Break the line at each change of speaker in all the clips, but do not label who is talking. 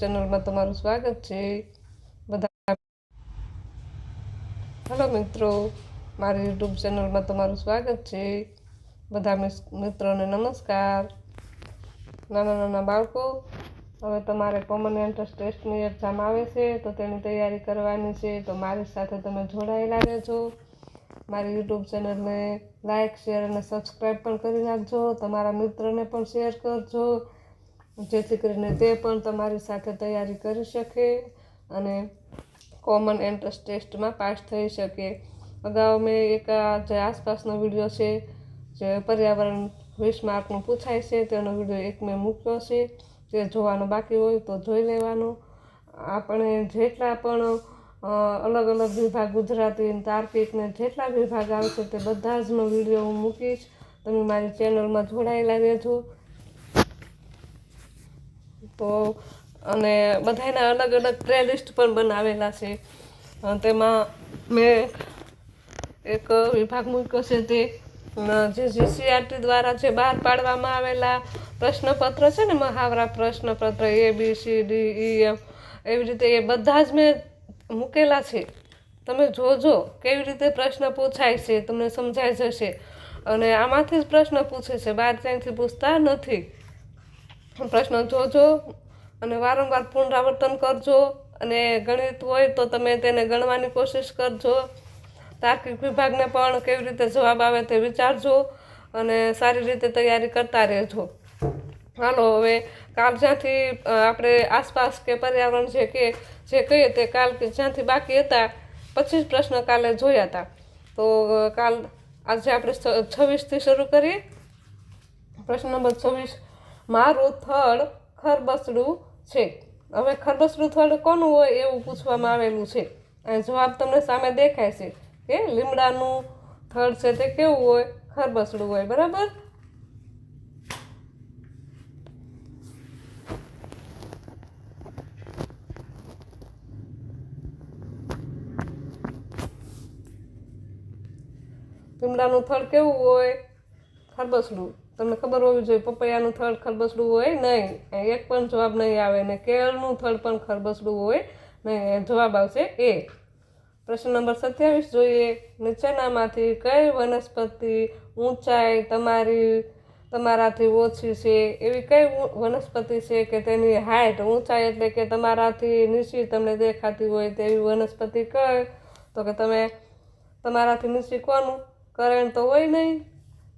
ચેનલમાં તમારું સ્વાગત છે. બધા હલો મિત્રો, મારી યુટ્યુબ ચેનલમાં તમારું સ્વાગત છે. બધા મિત્રોને નમસ્કાર. નાના નાના બાળકો, હવે તમારે કોમન એન્ટ્રન્સ ટેસ્ટની એક્ઝામ આવે છે, તો તેની તૈયારી કરવાની છે, તો મારી સાથે તમે જોડાયેલા રહેજો. મારી યુટ્યુબ ચેનલને લાઇક શેર અને સબસ્ક્રાઈબ પણ કરી નાખજો. તમારા મિત્રને પણ શેર કરજો. જેથી કરીને તે પણ તમારી સાથે તૈયારી કરી શકે અને કોમન એન્ટ્રન્સ ટેસ્ટમાં પાસ થઈ શકે. અગાઉ મેં એક જે આસપાસનો વીડિયો છે, જે પર્યાવરણ વીસ માર્કનું પૂછાય છે, તેનો વીડિયો એક મેં મૂક્યો છે. જે જોવાનો બાકી હોય તો જોઈ લેવાનો. આપણે જેટલા પણ અલગ અલગ વિભાગ, ગુજરાતી તાર્કિકને જેટલા વિભાગ આવશે તે બધા જનો વીડિયો હું મૂકીશ. તમે મારી ચેનલમાં જોડાયેલા રહેજો. તો અને બધાના અલગ અલગ પ્લેલિસ્ટ પણ બનાવેલા છે. તેમાં મેં એક વિભાગ મૂક્યો છે તે જે જીસીઆરટી દ્વારા જે બહાર પાડવામાં આવેલા પ્રશ્નપત્ર છે ને, મહાવરા પ્રશ્નપત્ર, એ, બી, સી, ડી, ઈ એમ એવી રીતે એ બધા જ મેં મૂકેલા છે. તમે જોજો કેવી રીતે પ્રશ્ન પૂછાય છે, તમને સમજાઈ જશે. અને આમાંથી જ પ્રશ્ન પૂછે છે, બહાર ત્યાંથી પૂછતા નથી. પ્રશ્ન જોજો અને વારંવાર પુનરાવર્તન કરજો અને ગણિત હોય તો તમે તેને ગણવાની કોશિશ કરજો. તાર્કિક વિભાગને પણ કેવી રીતે જવાબ આવે તે વિચારજો અને સારી રીતે તૈયારી કરતા રહેજો. હાલો, હવે કાલ જ્યાંથી આપણે આસપાસ કે પર્યાવરણ છે કે, જે કહીએ તે કાલ જ્યાંથી બાકી હતા પચીસ પ્રશ્ન કાલે જોયા હતા તો કાલ આજે આપણે છવ્વીસથી શરૂ કરીએ. પ્રશ્ન નંબર છવ્વીસ. મારું થળ ખરબસડું છે. હવે ખરબસડું થળ કોનું હોય એવું પૂછવામાં આવેલું છે? અને જવાબ તમને સામે દેખાય છે કે લીમડાનું થળ છે તે કેવું હોય? ખરબસડું હોય, બરાબર? લીમડાનું થળ કેવું હોય? ખરબસડું. તમને ખબર હોવી જોઈએ, પપૈયાનું થડ ખરબસડું હોય નહીં એક પણ જવાબ નહીં આવે ને કેળનું થડ પણ ખરબસડું હોય નહીં જવાબ આવશે એ. પ્રશ્ન નંબર સત્યાવીસ જોઈએ, નીચેનામાંથી કઈ વનસ્પતિ ઊંચાઈ તમારી, તમારાથી ઓછી છે, એવી કઈ વનસ્પતિ છે કે તેની હાઇટ ઊંચાઈ એટલે કે તમારાથી નીચી તમને દેખાતી હોય તેવી વનસ્પતિ કઈ? તો કે તમે તમારાથી નીચી કોનું? કરેણ તો હોય નહીં?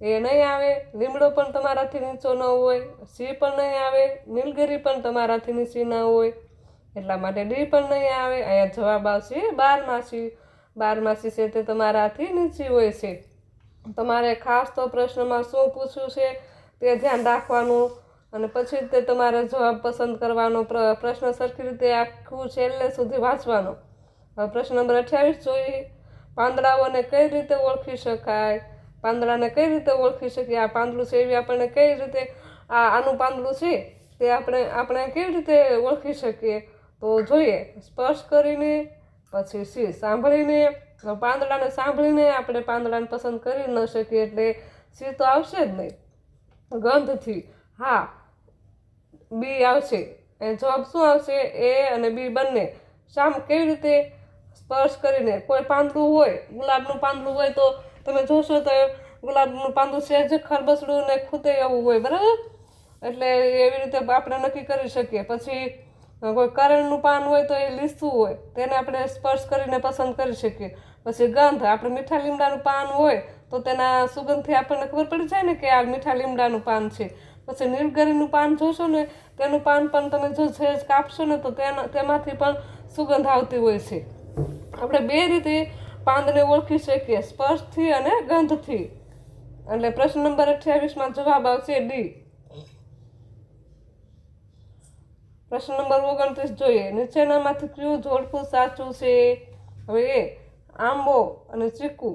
એ નહીં આવે, લીમડો પણ તમારાથી નીચો ન હોય સી પણ નહીં આવે, નીલગિરી પણ તમારાથી નીચી ન હોય. એટલા માટે ડી પણ નહીં આવે. અહીંયા જવાબ આવશે બારમાસી. બારમાસી છે તે તમારાથી નીચી હોય છે. તમારે ખાસ તો પ્રશ્નમાં શું પૂછ્યું છે તે ધ્યાન રાખવાનું અને પછી તે તમારે જવાબ પસંદ કરવાનો પ્ર- પ્રશ્ન સરખી રીતે આખું છેલ્લે સુધી વાંચવાનો. પ્રશ્ન નંબર અઠ્યાવીસ જોઈએ. પાંદડાઓને કઈ રીતે ઓળખી શકાય? પાંદડાને કઈ રીતે ઓળખી શકીએ? આ પાંદડું છે એવી આપણને કઈ રીતે, આ આનું પાંદડું છે તે આપણે આપણે કેવી રીતે ઓળખી શકીએ? તો જોઈએ, સ્પર્શ કરીને, પછી સી સાંભળીને પાંદડાને સાંભળીને આપણે પાંદડાને પસંદ કરી ન શકીએ એટલે સી તો આવશે જ નહીં. ગંધથી, હા, બી આવશે. એ જવાબ શું આવશે? એ અને બી બંને. શામ કેવી રીતે સ્પર્શ કરીને? કોઈ પાંદડું હોય, ગુલાબનું પાંદડું હોય તો તમે જોશો તો ગુલાબનું પાંદું સહેજ ખરબસડું ને ખૂતે એવું હોય, બરાબર? એટલે એવી રીતે આપણે નક્કી કરી શકીએ. પછી કોઈ કરણનું પાન હોય તો એ લીસું હોય, તેને આપણે સ્પર્શ કરીને પસંદ કરી શકીએ. પછી ગંધ, આપણે મીઠા લીમડાનું પાન હોય તો તેના સુગંધથી આપણને ખબર પડી જાય ને કે આ મીઠા લીમડાનું પાન છે. પછી નીલગરીનું પાન જોશો ને, તેનું પાન પણ તમે જો સહેજ કાપશો ને તો તેના, તેમાંથી પણ સુગંધ આવતી હોય છે. આપણે બે રીતે પાંદને ઓળખી શકીએ. સ્પર્શથી અને ગંધથી. એટલે પ્રશ્ન નંબર અઠ્યાવીસમાં જવાબ આવશે ડી પ્રશ્ન નંબર ઓગણત્રીસ જોઈએ. નીચેનામાંથી કયું જોડકું સાચું છે? હવે એ, આંબો અને ચીકુ,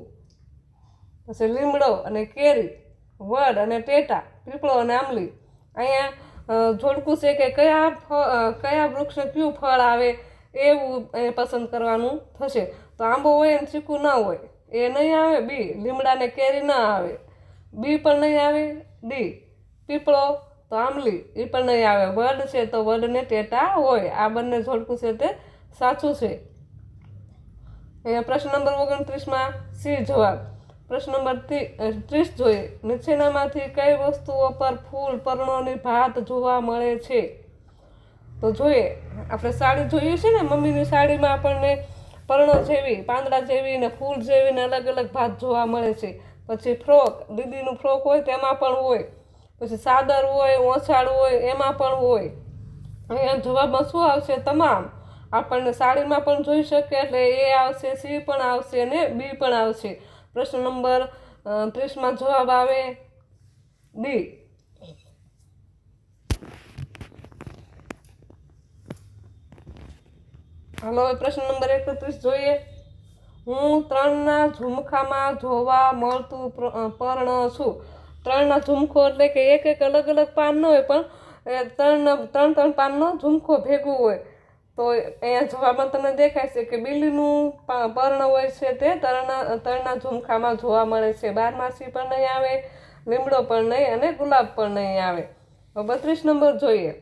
પછી લીમડો અને કેરી, વડ અને ટેટા, પીપળો અને આંબલી. અહીંયા જોડકું છે કે કયા કયા વૃક્ષને કયું ફળ આવે એવું એ પસંદ કરવાનું થશે. તો આંબો હોય અને ચીકુ ના હોય, એ નહીં આવે, બી લીમડાને કેરી ના આવે. બી પણ નહીં આવે, ડી પીપળો, તો આંબલી, એ પણ નહીં આવે. વડ છે તો વડને ટેટા હોય, આ બંને જોડકું છે તે સાચું છે. અહીંયા પ્રશ્ન નંબર ઓગણત્રીસમાં સી જવાબ. પ્રશ્ન નંબર ત્રીસ જોઈએ. નીચેનામાંથી કઈ વસ્તુઓ પર ફૂલ પર્ણોની ભાત જોવા મળે છે? તો જોઈએ, આપણે સાડી જોઈએ છે ને, મમ્મીની સાડીમાં આપણને પર્ણો જેવી, પાંદડા જેવી ને ફૂલ જેવી ને અલગ અલગ ભાત જોવા મળે છે. પછી ફ્રોક, દીદીનું ફ્રોક હોય તેમાં પણ હોય. પછી સાદર હોય, ઓછાળ હોય, એમાં પણ હોય. એમ જવાબમાં શું આવશે? તમામ. આપણને સાડીમાં પણ જોઈ શકે એટલે એ આવશે, સી પણ આવશે અને બી પણ આવશે. પ્રશ્ન નંબર ત્રીસમાં જવાબ આવે ડી. હવે પ્રશ્ન નંબર એકત્રીસ જોઈએ. હું ત્રણના ઝુમખામાં જોવા મળતું પર્ણ છું. ત્રણના ઝુમખો એટલે કે એક એક અલગ અલગ પાન ન હોય, પણ ત્રણ ત્રણ ત્રણ પાનનો ઝુમખો ભેગું હોય. તો અહીંયા જવાબમાં તમને દેખાય છે કે બિલીનું પર્ણ હોય છે તે તરના ત્રણના ઝુમખામાં જોવા મળે છે. બારમાસી પણ નહીં આવે, લીમડો પણ નહીં અને ગુલાબ પણ નહીં આવે. બત્રીસ નંબર જોઈએ.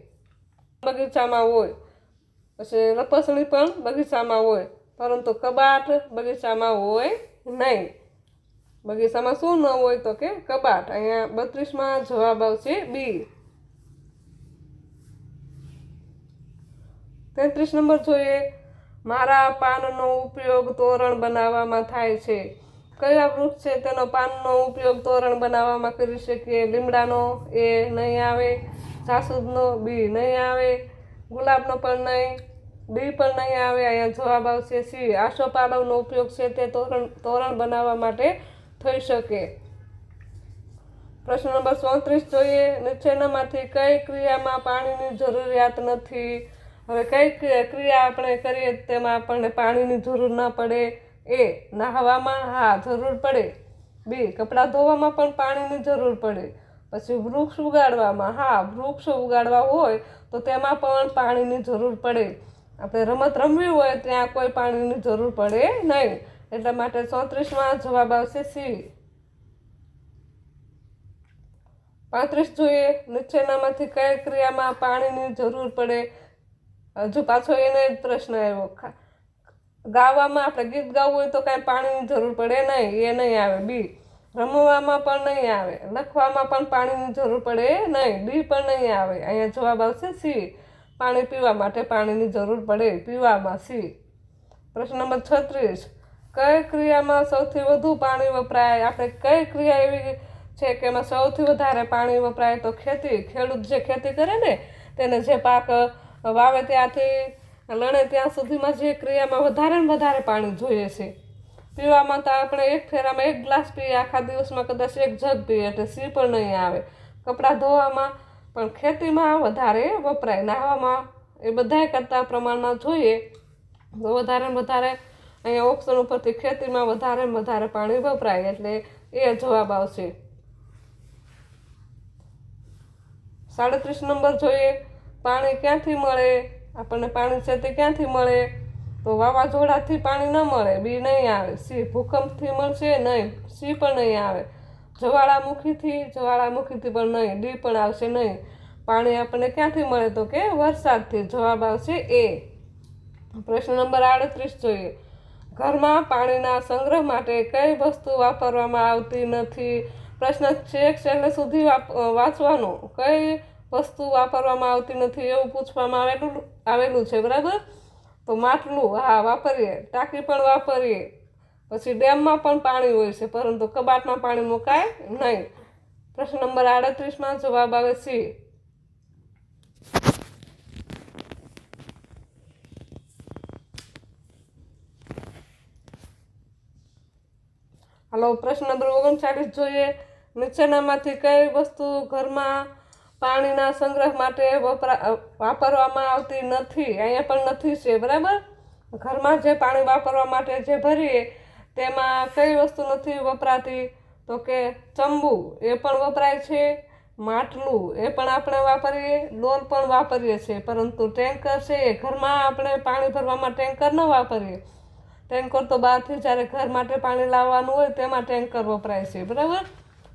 બગીચામાં હોય. પછી લપસણી પણ બગીચામાં હોય. પરંતુ કબાટ બગીચામાં હોય નહીં. બગીચામાં શું ન હોય તો કે કબાટ. અહીંયા બત્રીસમાં જવાબ આવશે બી તેત્રીસ નંબર જોઈએ. મારા પાનનો ઉપયોગ તોરણ બનાવવામાં થાય છે. કયા વૃક્ષ છે તેનો પાનનો ઉપયોગ તોરણ બનાવવામાં કરી શકીએ? લીમડાનો એ નહીં આવે. જાસૂદનો બી નહીં આવે. ગુલાબનો નહીં, બી નહીં આવે, અહીંયા જવાબ આવશે સી. આસોપાલવનો ઉપયોગ છે તે તોરણ તોરણ બનાવવા માટે થઈ શકે. પ્રશ્ન નંબર ચોત્રીસ જોઈએ. નીચેનામાંથી કઈ ક્રિયામાં પાણીની જરૂરિયાત નથી? હવે કઈ ક્રિયા આપણે કરીએ તેમાં આપણને પાણીની જરૂર ન પડે? એ, નહાવામાં હા, જરૂર પડે. બી, કપડાં ધોવામાં પણ પાણીની જરૂર પડે. પછી વૃક્ષ ઉગાડવામાં હા, વૃક્ષ ઉગાડવા હોય તો તેમાં પણ પાણીની જરૂર પડે. આપણે રમત રમવી હોય ત્યાં કોઈ પાણીની જરૂર પડે નહીં. એટલા માટે ચોત્રીસમાં જવાબ આવશે સી. પાંત્રીસ જોઈએ. નીચેનામાંથી કઈ ક્રિયામાં પાણીની જરૂર પડે? હજુ પાછો એને જ પ્રશ્ન આવ્યો. ગાવામાં આપણે ગીત ગાવું હોય તો કાંઈ પાણીની જરૂર પડે નહીં. એ નહીં આવે. બી. રમવામાં પણ નહીં આવે, લખવામાં પણ પાણીની જરૂર પડે નહીં ડી પણ નહીં આવે. અહીંયા જવાબ આવશે સી. પાણી પીવા માટે પાણીની જરૂર પડે, પીવામાં સી. પ્રશ્ન નંબર છત્રીસ. કઈ ક્રિયામાં સૌથી વધુ પાણી વપરાય? આપણે કઈ ક્રિયા એવી છે કે એમાં સૌથી વધારે પાણી વપરાય? તો ખેતી. ખેડૂત જે ખેતી કરે ને, તેને જે પાક વાવે ત્યાંથી, લણે ત્યાં સુધીમાં જે ક્રિયામાં વધારે ને વધારે પાણી જોઈએ છે. પીવામાં તો આપણે એક ફેરામાં એક ગ્લાસ પીએ, આખા દિવસમાં કદાચ એક જગ પીએ એટલે સી પણ નહીં આવે. કપડાં ધોવામાં પણ ખેતીમાં વધારે વપરાય. નાહવામાં એ બધાય કરતાં પ્રમાણમાં જોઈએ તો વધારે વધારે અહીંયા ઓપ્શન ઉપરથી ખેતીમાં વધારે વધારે પાણી વપરાય એટલે એ જવાબ આવશે. સાડત્રીસ નંબર જોઈએ. પાણી ક્યાંથી મળે? આપણને પાણી છે તે ક્યાંથી મળે? તો વાવાઝોડાથી પાણી ન મળે, બી નહીં આવે. સી ભૂકંપથી મળશે નહીં, સી પણ નહીં આવે. જ્વાળામુખીથી જ્વાળામુખીથી પણ નહીં, ડી પણ આવશે નહીં. પાણી આપણને ક્યાંથી મળે તો કે વરસાદથી? જવાબ આવશે એ. પ્રશ્ન નંબર આડત્રીસ જોઈએ. ઘરમાં પાણીના સંગ્રહ માટે કઈ વસ્તુ વાપરવામાં આવતી નથી? પ્રશ્ન છેક છેલ્લે સુધી વાંચવાનું. કઈ વસ્તુ વાપરવામાં આવતી નથી એવું પૂછવામાં આવેલું આવેલું છે, બરાબર? તો માટલું હા, વાપરીએ, ટાંકી પણ વાપરીએ. પછી ડેમમાં પણ પાણી હોય છે, પરંતુ કબાટમાં પાણી મુકાય નહીં. પ્રશ્ન નંબર આડત્રીસમાં જવાબ આવે સી હાલો, પ્રશ્ન નંબર ઓગણચાળીસ જોઈએ, નીચેનામાંથી કઈ વસ્તુ ઘરમાં પાણીના સંગ્રહ માટે વપરા વાપરવામાં આવતી નથી, અહીંયા પણ નથી છે, બરાબર? ઘરમાં જે પાણી વાપરવા માટે જે ભરીએ, તેમાં કઈ વસ્તુ નથી વપરાતી? તો કે ચંબુ, એ પણ વપરાય છે, માટલું, એ પણ આપણે વાપરીએ, ડોલ પણ વાપરીએ છીએ, પરંતુ ટેન્કર છે એ ઘરમાં આપણે પાણી ભરવામાં ટેન્કર ન વાપરીએ. ટેન્કર તો બહારથી જ્યારે ઘર માટે પાણી લાવવાનું હોય, તેમાં ટેન્કર વપરાય છે, બરાબર?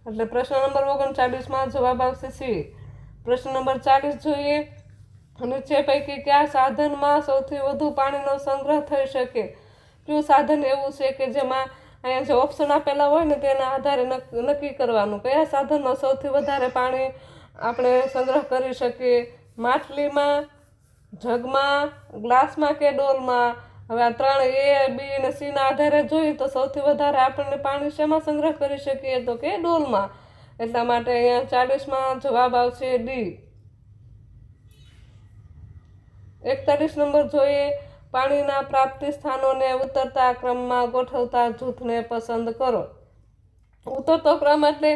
એટલે પ્રશ્ન નંબર ઓગણચાલીસમાં જવાબ આવશે સી. પ્રશ્ન નંબર ચાલીસ જોઈએ. નીચે પૈકી કયા સાધનમાં સૌથી વધુ પાણીનો સંગ્રહ થઈ શકે? કયું સાધન એવું છે કે જેમાં અહીંયા જે ઓપ્શન આપેલા હોય ને તેના આધારે નક- નક્કી કરવાનું? કયા સાધનમાં સૌથી વધારે પાણી આપણે સંગ્રહ કરી શકીએ? માટલીમાં, જગમાં, ગ્લાસમાં કે ડોલમાં? હવે આ ત્રણ એ, બી અને સી ના આધારે જોઈએ તો સૌથી વધારે આપણને પાણી શેમાં સંગ્રહ કરી શકીએ? તો કે ડોલમાં. એટલા માટે અહીંયા ચાલીસમાં જવાબ આવશે ડી એકતાલીસ નંબર જોઈએ. પાણીના પ્રાપ્તિ સ્થાનોને ઉતરતા ક્રમમાં ગોઠવતા જૂથને પસંદ કરો. ઉતરતો ક્રમ એટલે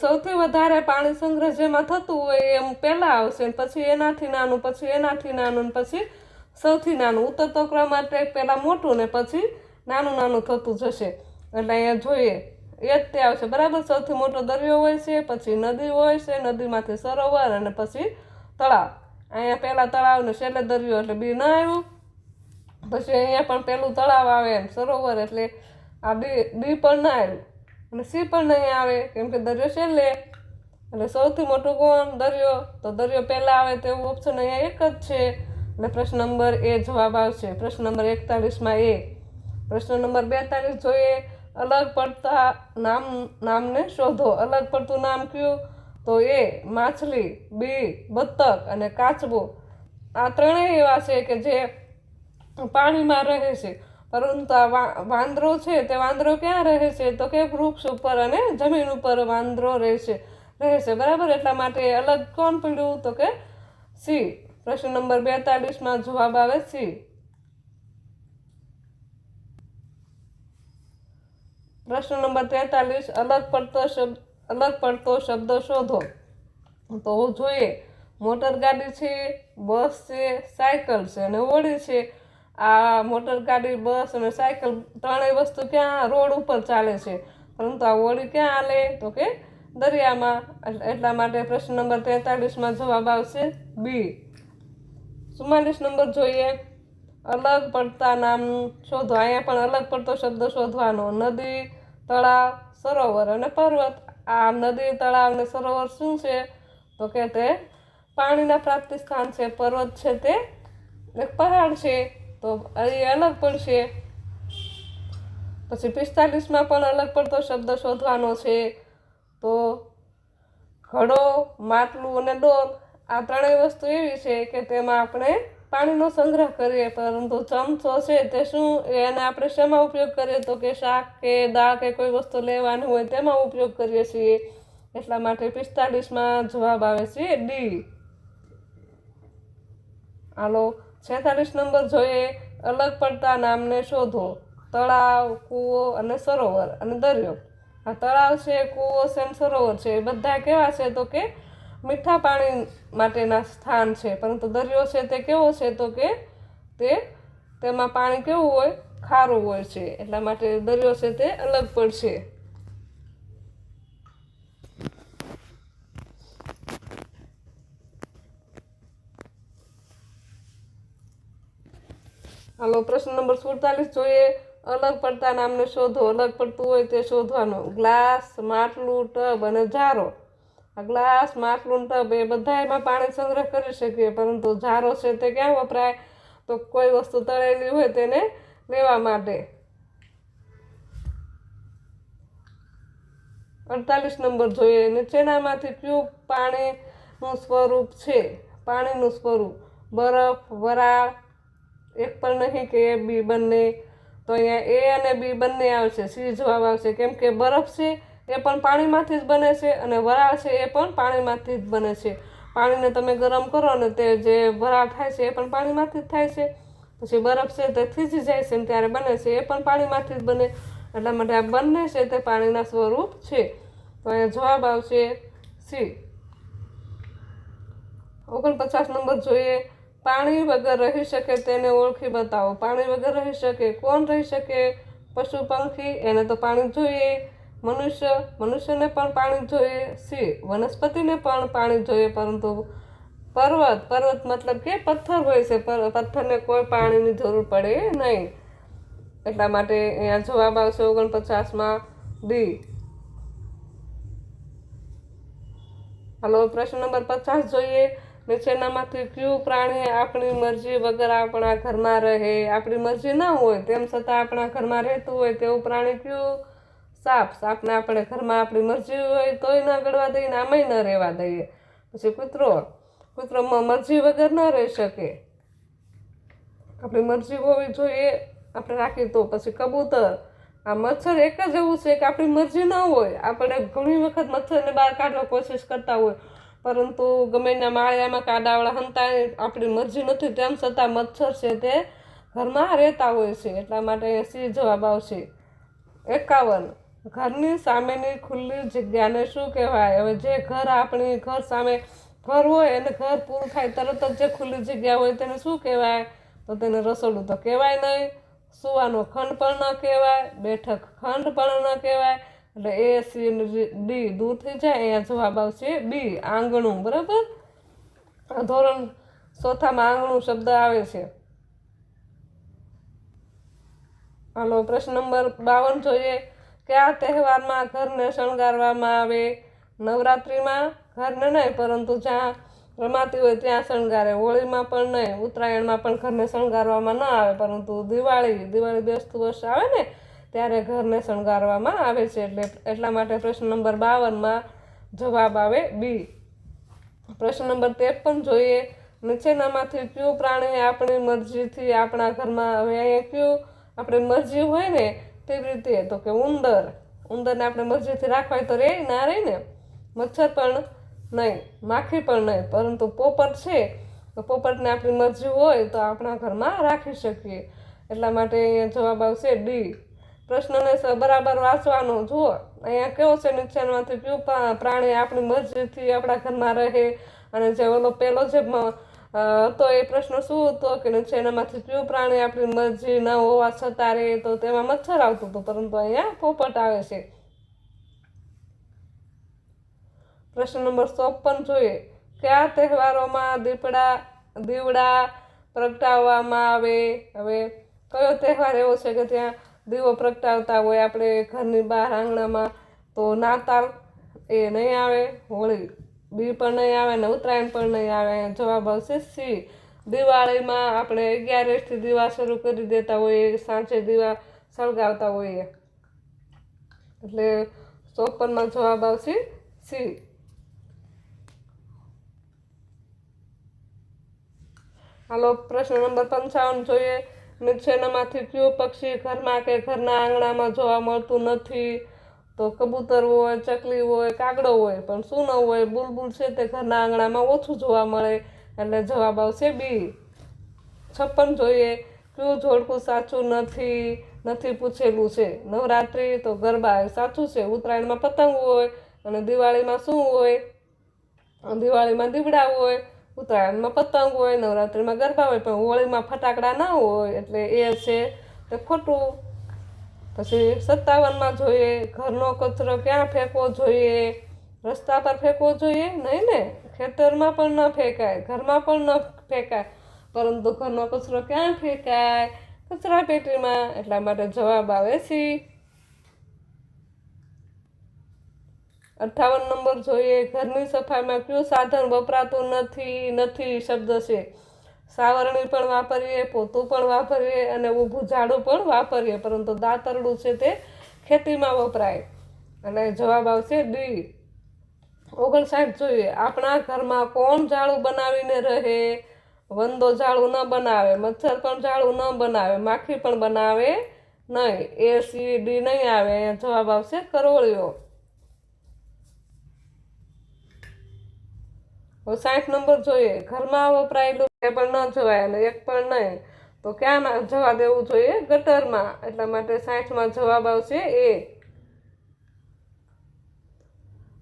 સૌથી વધારે પાણી સંગ્રહ જેમાં થતું હોય એમ પહેલાં આવશે ને પછી એનાથી નાનું, પછી એનાથી નાનું ને પછી સૌથી નાનું. ઉતરતો ક્રમ એટલે પહેલાં મોટું ને પછી નાનું નાનું થતું જશે. એટલે અહીંયા જોઈએ. એ જ તે આવશે. બરાબર? સૌથી મોટો દરિયો હોય છે, પછી નદી હોય છે, નદીમાંથી સરોવર અને પછી તળાવ. અહીંયા પહેલાં તળાવ ને છેલ્લે દરિયો એટલે બી ના આવ્યું. પછી અહીંયા પણ પેલું તળાવ આવે એમ, સરોવર એટલે આ બી બી પણ ના આવ્યું. અને સી પણ નહીં આવે, કેમ કે દરિયો છેલ્લે. એટલે સૌથી મોટું કોણ? દરિયો. તો દરિયો પહેલાં આવે તેવું ઓપ્શન અહીંયા એક જ છે. એટલે પ્રશ્ન નંબર એ જવાબ આવશે. પ્રશ્ન નંબર એકતાલીસમાં એ. પ્રશ્ન નંબર બેતાલીસ જોઈએ. અલગ પડતા નામ, નામને શોધો. અલગ પડતું નામ કયું? તો એ માછલી, બી બતક અને કાચબો. આ ત્રણેય એવા છે કે જે પાણીમાં રહે છે. પરંતુ આ વાંદરો છે, તે વાંદરો ક્યાં રહે છે? તો કે વૃક્ષ ઉપર અને જમીન ઉપર વાંદરો રહે છે. રહે છે, બરાબર? એટલા માટે અલગ કોણ પડ્યું? તો કે સી. પ્રશ્ન નંબર બેતાલીસમાં જવાબ આવે સી. પ્રશ્ન નંબર તેતાલીસ, અલગ પડતો શબ્દ અલગ પડતો શબ્દ શોધો. તો જોઈએ. મોટરગાડી છે, બસ છે, સાયકલ છે અને હોળી છે. આ મોટરગાડી બસ અને સાયકલ ત્રણેય વસ્તુ ક્યાં રોડ ઉપર ચાલે છે? પરંતુ આ હોળી ક્યાં હાલે? તો કે દરિયામાં. એટલા માટે પ્રશ્ન નંબર તેતાલીસમાં જવાબ આવશે બી. ચુમ્માલીસ નંબર જોઈએ. અલગ પડતા નામ શોધો. અહીંયા પણ અલગ પડતો શબ્દ શોધવાનો. નદી તળાવ, સરોવર અને પર્વત. આ નદી, તળાવ અને સરોવર શું છે? તો કે તે પાણીના પ્રાપ્તિ સ્થાન છે. પર્વત છે તે એક પહાડ છે. તો એ અલગ પડશે પછી પિસ્તાલીસમાં પણ અલગ પડતો શબ્દ શોધવાનો છે. તો ઘડો, માટલું અને ડોલ આ ત્રણેય વસ્તુ એવી છે કે તેમાં આપણે પાણીનો સંગ્રહ કરીએ, પરંતુ ચમચો છે તે શું? એને આપણે શેમાં ઉપયોગ કરીએ? તો કે શાક કે દાળ કે કોઈ વસ્તુ લેવાની હોય તેમાં ઉપયોગ કરીએ છીએ. એટલા માટે પિસ્તાલીસમાં જવાબ આવે છે ડી હાલો છેતાલીસ નંબર જોઈએ. અલગ પડતા નામને શોધો. તળાવ, કૂવો અને સરોવર અને દરિયો. આ તળાવ છે, કૂવો છે સરોવર છે. એ બધા કેવા છે તો કે મીઠા પાણી માટેના સ્થાન છે. પરંતુ દરિયો છે તે કેવો છે તો કે તે તેમાં પાણી કેવું હોય? ખારું હોય છે. એટલા માટે દરિયો છે તે અલગ પડશે હાલો, પ્રશ્ન નંબર સુડતાલીસ જોઈએ. અલગ પડતા નામને શોધો. અલગ પડતું હોય તે શોધવાનું. ગ્લાસ, માટલું, ટબ અને જારો. ગ્લાસ માટલું ટબ એ બધા એમાં પાણી સંગ્રહ કરી શકીએ, પરંતુ ઝારો છે તે ક્યાં વપરાય? તો કોઈ વસ્તુ તળેલી હોય તેને લેવા માટે. અડતાલીસ નંબર જોઈએ નીચેનામાંથી કયું પાણીનું સ્વરૂપ છે? પાણીનું સ્વરૂપ. બરફ, વરાળ, એક પણ નહીં કે એ બી બંને. તો અહીંયા એ અને બી બંને આવશે સી જવાબ આવશે. કેમ કે બરફ છે એ પણ પાણીમાંથી જ બને છે અને વરાળ છે એ પણ પાણીમાંથી જ બને છે. પાણીને તમે ગરમ કરો ને તે જે વરાળ થાય છે એ પણ પાણીમાંથી જ થાય છે. પછી બરફ છે તે થીજી જાય છે ને ત્યારે બને છે, એ પણ પાણીમાંથી જ બને. એટલા માટે આ બંને છે તે પાણીના સ્વરૂપ છે. તો અહીંયા જવાબ આવશે સી ઓગણપચાસ નંબર જોઈએ. પાણી વગર રહી શકે તેને ઓળખી બતાવો. પાણી વગર રહી શકે, કોણ રહી શકે? પશુ, પંખી, એને તો પાણી જોઈએ. મનુષ્ય, મનુષ્યને પણ પાણી જોઈએ સી વનસ્પતિને પણ પાણી જોઈએ, પરંતુ પર્વત પર્વત મતલબ કે પથ્થર હોય છે. પથ્થરને કોઈ પાણીની જરૂર પડે નહીં. એટલા માટે અહીંયા જવાબ આવશે ઓગણપચાસમાં ડી. હાલો, પ્રશ્ન નંબર પચાસ જોઈએ. નીચેનામાંથી કયું પ્રાણી આપણી મરજી વગર આપણા ઘરમાં રહે? આપણી મરજી ના હોય, તેમ છતાં આપણા ઘરમાં રહેતું હોય તેવું પ્રાણી કયું? સાપ, સાપને આપણે ઘરમાં આપણી મરજી હોય તોય ન ગળવા દઈએ ને આમાંય ન રહેવા દઈએ. પછી કૂતરો, કૂતરોમાં મરજી વગર ન રહી શકે. આપણી મરજી હોવી જોઈએ, આપણે રાખી તો. પછી કબૂતર, આ મચ્છર એક જ એવું છે કે આપણી મરજી ન હોય. આપણે ઘણી વખત મચ્છરને બહાર કાઢવા કોશિશ કરતા હોય. પરંતુ ગમે એના માળિયામાં કાડાવાળા હંતાય આપણી મરજી નથી, તેમ છતાં મચ્છર છે તે ઘરમાં રહેતા હોય છે. એટલા માટે સી જવાબ આવશે. એકાવન. ઘરની સામેની ખુલ્લી જગ્યાને શું કહેવાય? હવે જે ઘર આપણી, ઘર સામે ઘર હોય અને ઘર પૂરું થાય તરત જ જે ખુલ્લી જગ્યા હોય તેને શું કહેવાય? તો તેને રસોડું તો કહેવાય નહીં. સુવાનો ખંડ પણ ન કહેવાય, બેઠક ખંડ પણ ન કહેવાય. એટલે એ સી ડી દૂર થઈ જાય, અહીંયા જવાબ આવશે બી, આંગણું, બરાબર? ધોરણ ચોથામાં આંગણું શબ્દ આવે છે. હાલો, પ્રશ્ન નંબર બાવન જોઈએ. કયા તહેવારમાં ઘરને શણગારવામાં આવે? નવરાત્રિમાં ઘરને નહીં, પરંતુ જ્યાં રમાતી હોય ત્યાં શણગારે. હોળીમાં પણ નહીં, ઉત્તરાયણમાં પણ ઘરને શણગારવામાં ન આવે, પરંતુ દિવાળી દિવાળી બેસતું વર્ષ આવે ને, ત્યારે ઘરને શણગારવામાં આવે છે. એટલે એટલા માટે પ્રશ્ન નંબર બાવનમાં જવાબ આવે બી. પ્રશ્ન નંબર ત્રેપન જોઈએ. નીચેનામાંથી કયું પ્રાણી આપણી મરજીથી આપણા ઘરમાં હવે અહીંયા કયું? આપણી મરજી હોય ને તેવી રીતે તો કે ઉંદર, ઉંદરને આપણે મરજીથી રાખવા હોય તો રે ના રહે ને? મચ્છર પણ નહીં, માખી પણ નહીં, પરંતુ પોપટ છે. તો પોપટને આપણી મરજી હોય તો આપણા ઘરમાં રાખી શકીએ. એટલા માટે અહીંયા જવાબ આવશે ડી. પ્રશ્નને બરાબર વાંચવાનો. જુઓ, અહીંયા કેવો છે નીચેનામાંથી કયું પ્રાણી આપણી મરજીથી આપણા ઘરમાં રહે અને જે ઓલો પેલો જે હતો એ પ્રશ્ન શું હતો કે એનામાંથી કયું પ્રાણી આપણી મરજી ન હોવા છતાં રહે, તો તેમાં મચ્છર આવતું હતું, પરંતુ અહીંયા પોપટ આવે છે. પ્રશ્ન નંબર ચોપન જોઈએ. કયા તહેવારોમાં દીપડા, દીવડા પ્રગટાવવામાં આવે? હવે કયો તહેવાર એવો છે કે ત્યાં દીવો પ્રગટાવતા હોય? આપણે ઘરની બહાર આંગણામાં તો નાતાલ એ નહીં આવે, હોળી. બી પણ નહીં આવે ને ઉત્તરાયણ પણ નહીં આવે. જવાબ આવશે સી દિવાળીમાં આપણે અગિયારસથી દીવા શરૂ કરી દેતા હોઈએ, સાંજે દીવા સળગાવતા હોઈએ. એટલે ચોપનમાં જવાબ આવશે સી હાલો, પ્રશ્ન નંબર પંચાવન જોઈએ. નીચેનામાંથી કયું પક્ષી ઘરમાં કે ઘરના આંગણામાં જોવા મળતું નથી? તો કબૂતર હોય, ચકલી હોય, કાગડો હોય, પણ શું ન હોય, બુલબુલ છે તે ઘરના આંગણામાં ઓછું જોવા મળે એટલે જવાબ આવશે બી છપ્પન જોઈએ. કયું જોડકું સાચું નથી નથી પૂછેલું છે? નવરાત્રિ તો ગરબા સાચું છે. ઉત્તરાયણમાં પતંગ હોય અને દિવાળીમાં શું હોય? દિવાળીમાં દીવડા હોય, ઉત્તરાયણમાં પતંગ હોય, નવરાત્રિમાં ગરબા હોય, પણ હોળીમાં ફટાકડા ના હોય એટલે એ છે તે ખોટું. પછી સત્તાવનમાં જોઈએ, ઘરનો કચરો ક્યાં ફેંકવો જોઈએ, રસ્તા પર ફેંકવો જોઈએ? નહીં ને? ખેતરમાં પણ ન ફેંકાય, ઘરમાં પણ ન ફેંકાય. પરંતુ ઘરનો કચરો ક્યાં ફેંકાય? કચરા પેટીમાં. એટલા માટે જવાબ આવે છે. અઠ્ઠાવન નંબર જોઈએ, ઘરની સફાઈમાં કયું સાધન વપરાતું નથી નથી શબ્દ છે. સાવરણી પણ વાપરીએ, પોતું પણ વાપરીએ અને ઊભું ઝાડું પણ વાપરીએ. પરંતુ દાતરડું છે તે ખેતીમાં વપરાય. અને જવાબ આવશે ડી. ઓગણસાઠ જોઈએ. આપણા ઘરમાં કોણ ઝાડું બનાવીને રહે? વંદો ઝાડું ન બનાવે, મચ્છર પણ ઝાડું ન બનાવે, માખી પણ બનાવે નહીં. એ સી ડી નહીં આવે. જવાબ આવશે કરોળિયો. સાઠ નંબર જોઈએ. ઘરમાં વપરાયેલું એ પણ ન જવાય અને એક પણ નહીં. તો ક્યાં જવા દેવું જોઈએ? ગટરમાં. એટલા માટે સાઠમાં જવાબ આવશે એ.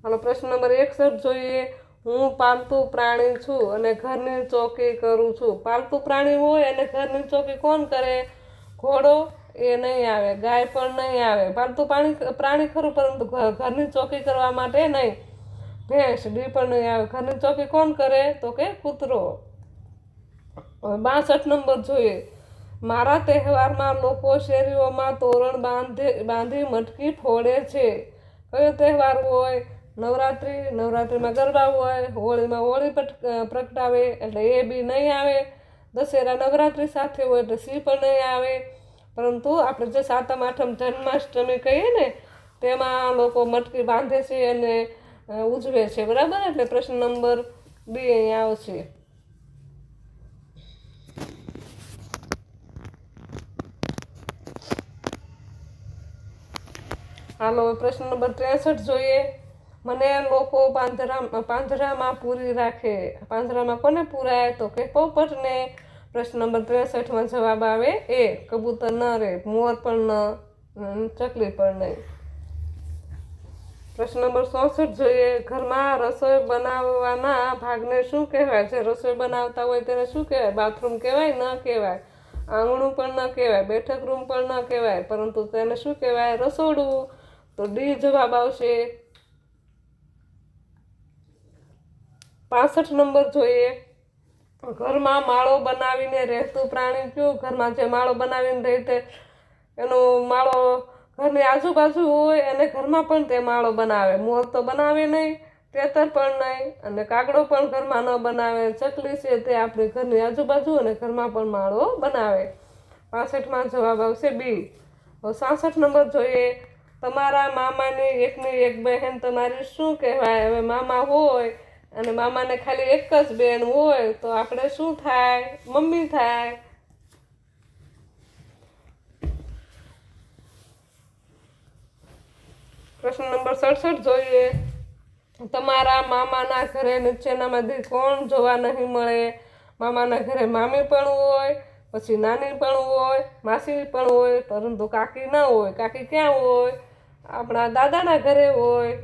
હાલો પ્રશ્ન નંબર એકસઠ જોઈએ. હું પાલતુ પ્રાણી છું અને ઘરની ચોકી કરું છું. પાલતુ પ્રાણી હોય અને ઘરની ચોકી કોણ કરે? ઘોડો એ નહીં આવે. ગાય પણ નહીં આવે. પાલતુ પ્રાણી પ્રાણી ખરું, પરંતુ ઘરની ચોકી કરવા માટે નહીં. ભેંસ ડી પણ નહીં આવે. ઘરની ચોકી કોણ કરે? તો કે કૂતરો. બાસઠ નંબર જોઈએ. મારા તહેવારમાં લોકો શેરીઓમાં તોરણ બાંધે, બાંધી મટકી ફોડે છે. કયો તહેવાર હોય? નવરાત્રિ, નવરાત્રિમાં ગરબા હોય, હોળીમાં હોળી પ્રગટાવે, એટલે એ બી નહીં આવે. દશેરા નવરાત્રિ સાથે હોય એટલે સી પણ નહીં આવે. પરંતુ આપણે જે સાતમ, આઠમ જન્માષ્ટમી કહીએ ને, તેમાં લોકો મટકી બાંધે છે અને ઉજવે છે. બરાબર? એટલે પ્રશ્ન નંબર બે અહીંયા આવશે. હાલો પ્રશ્ન નંબર ત્રેસઠ જોઈએ. મને લોકો પાંજરા પાંજરામાં પૂરી રાખે. પાંજરામાં કોને પૂરાય? તો કે પોપટને. પ્રશ્ન નંબર ત્રેસઠમાં જવાબ આવે, એ, કબૂતર ન રહે મોર પણ ન ચકલી પણ નહીં. પ્રશ્ન નંબર ચોસઠ જોઈએ ઘરમાં રસોઈ બનાવવાના ભાગને શું કહેવાય? જે રસોઈ બનાવતા હોય તેને શું કહેવાય? બાથરૂમ કહેવાય? ન કહેવાય. આંગણું પણ ન કહેવાય. બેઠક રૂમ પણ ન કહેવાય. પરંતુ તેને શું કહેવાય? રસોડું. તો ડી જવાબ આવશે પાસઠ નંબર જોઈએ. ઘરમાં માળો બનાવીને રહેતું પ્રાણી કયું? ઘરમાં જે માળો બનાવીને રહે તે એનો માળો ઘરની આજુબાજુ હોય અને ઘરમાં પણ તે માળો બનાવે. મોર તો બનાવે નહીં, તેતર પણ નહીં અને કાગડો પણ ઘરમાં ન બનાવે. ચકલી છે તે આપણી ઘરની આજુબાજુ અને ઘરમાં પણ માળો બનાવે. પાસઠમાં જવાબ આવશે બી હવે સાસઠ નંબર જોઈએ. તમારા મામાની એકની એક બહેન તમારી શું કહેવાય? હવે મામા હોય અને મામાને ખાલી એક જ બહેન હોય તો આપણે શું થાય? મમ્મી થાય? પ્રશ્ન નંબર સડસઠ જોઈએ. તમારા મામાના ઘરે નીચેનામાંથી કોણ જોવા નહીં મળે? મામાના ઘરે મામી પણ હોય, પછી નાની પણ હોય, માસી પણ હોય, પરંતુ કાકી ના હોય. કાકી ક્યાં હોય? આપણા દાદાના ઘરે હોય.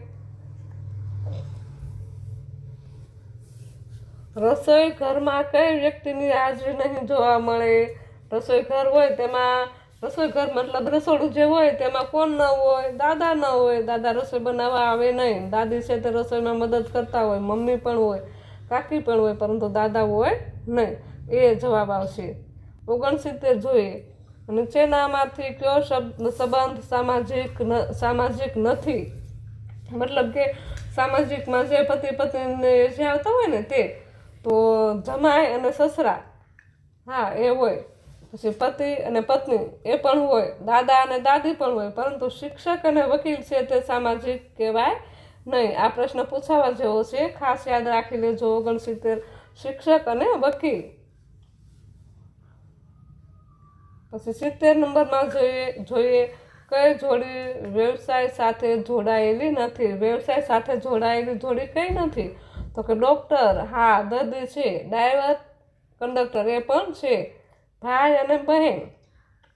રસોઈ ઘરમાં કઈ વ્યક્તિની હાજરી નહીં જોવા મળે? રસોઈ ઘર હોય તેમાં રસોઈ ઘર મતલબ રસોડું જે હોય તેમાં કોણ ન હોય, દાદા ન હોય, દાદા રસોઈ બનાવવા આવે નહીં. દાદી છે તે રસોઈમાં મદદ કરતા હોય, મમ્મી પણ હોય, કાકી પણ હોય, પરંતુ દાદા હોય નહીં. એ જવાબ આવશે. ઓગણસિત્તેર જોઈએ. નીચેનામાંથી કયો શબ્દ, સંબંધ સામાજિક સામાજિક નથી? મતલબ કે સામાજિકમાં જે પતિ પત્નીને જે આવતા હોય ને તે, તો જમાય અને સસરા. હા, એ હોય. પછી પતિ અને પત્ની એ પણ હોય, દાદા અને દાદી પણ હોય, પરંતુ શિક્ષક અને વકીલ છે તે સામાજિક કહેવાય નહીં. આ પ્રશ્ન પૂછાવા જેવો છે. ખાસ યાદ રાખી લેજો, ઓગણસિત્તેર શિક્ષક અને વકીલ. પછી સિત્તેર નંબરમાં જોઈએ જોઈએ કઈ જોડી વ્યવસાય સાથે જોડાયેલી નથી. વ્યવસાય સાથે જોડાયેલી જોડી કઈ નથી. તો કે ડૉક્ટર, હા, દર્દી છે, ડ્રાઈવર, કંડક્ટર એ પણ છે. ભાઈ અને બહેન,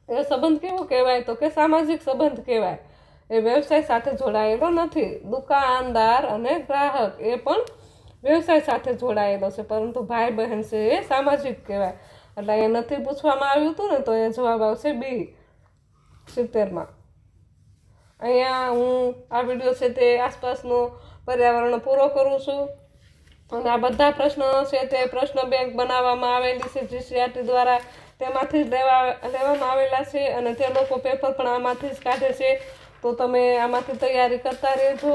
એ સંબંધ કેવો કહેવાય? તો કે સામાજિક સંબંધ કહેવાય. એ વ્યવસાય સાથે જોડાયેલો નથી. દુકાનદાર અને ગ્રાહક, એ પણ વ્યવસાય સાથે જોડાયેલો છે. પરંતુ ભાઈ બહેન છે એ સામાજિક કહેવાય. એટલે એ નથી પૂછવામાં આવ્યું હતું ને, તો એ જવાબ આવશે બી સિત્તેરમાં. અહીંયા હું આ વીડિયો છે તે આસપાસનો પર્યાવરણ પૂરો કરું છું. અને આ બધા પ્રશ્નો છે તે પ્રશ્ન બેંક બનાવવામાં આવેલી છે. જીસીઆરટી દ્વારા તેમાંથી જ લેવા લેવામાં આવેલા છે અને તે લોકો પેપર પણ આમાંથી જ કાઢે છે. તો તમે આમાંથી તૈયારી કરતા રહેજો.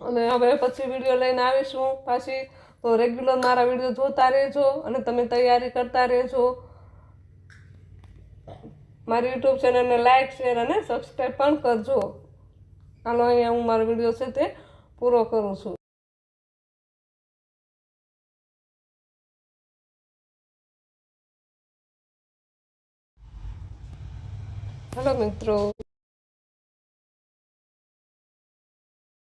અને હવે પછી વીડિયો લઈને આવીશું પાછી. તો રેગ્યુલર મારા વીડિયો જોતા રહેજો અને તમે તૈયારી કરતા રહેજો. મારી યુટ્યુબ ચેનલને લાઇક શેર અને સબસ્ક્રાઈબ પણ કરજો. હાલો, અહીંયા હું મારો વીડિયો છે તે પૂરો કરું છું. હેલો મિત્રો